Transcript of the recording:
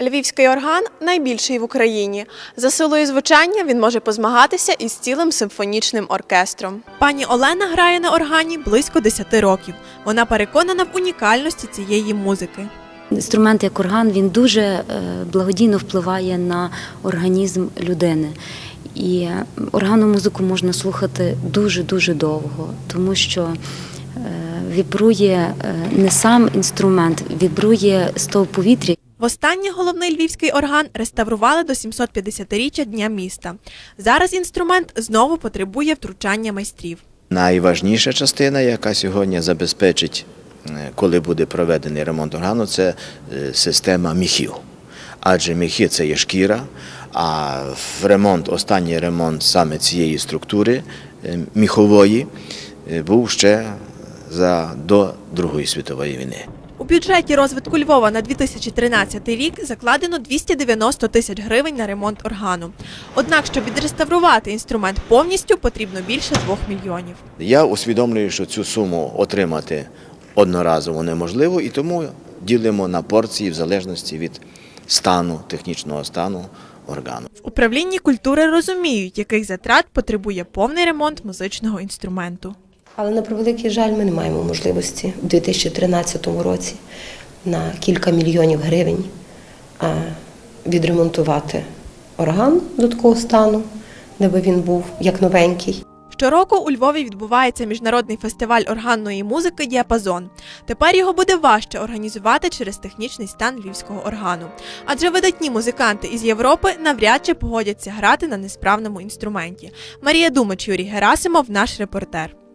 Львівський орган найбільший в Україні. За силою звучання він може позмагатися із цілим симфонічним оркестром. Пані Олена грає на органі близько 10 років. Вона переконана в унікальності цієї музики. Інструмент як орган він дуже е, благодійно впливає на організм людини. І органну музику можна слухати дуже-дуже довго, тому що е, вібрує е, не сам інструмент, вібрує стовп повітря, Востаннє головний львівський орган реставрували до 750-річчя Дня міста. Зараз інструмент знову потребує втручання майстрів. Найважніша частина, яка сьогодні забезпечить, е, коли буде проведений ремонт органу, це е, система міхів. Адже міхи це є шкіра, а в ремонт, останній ремонт саме цієї структури е, міхової був ще до Другої світової війни. У бюджеті розвитку Львова на 2013 рік закладено 290 тисяч гривень на ремонт органу. Однак, щоб відреставрувати інструмент повністю, потрібно більше 2 мільйонів. Я усвідомлюю, що цю суму отримати одноразово неможливо, і тому ділимо на порції в залежності від стану, технічного стану органу. В управлінні культури розуміють, яких затрат потребує повний ремонт музичного інструменту. Але на превеликий жаль, ми не маємо можливості у 2013 році на кілька мільйонів гривень відремонтувати орган до такого стану, де би він був як новенький. Щороку у Львові відбувається міжнародний фестиваль органної музики Діапазон. Тепер його буде важче організувати через технічний стан львівського органу. Адже видатні музиканти із Європи навряд чи погодяться грати на несправному інструменті. Марія Думач, Юрій Герасимов, наш репортер.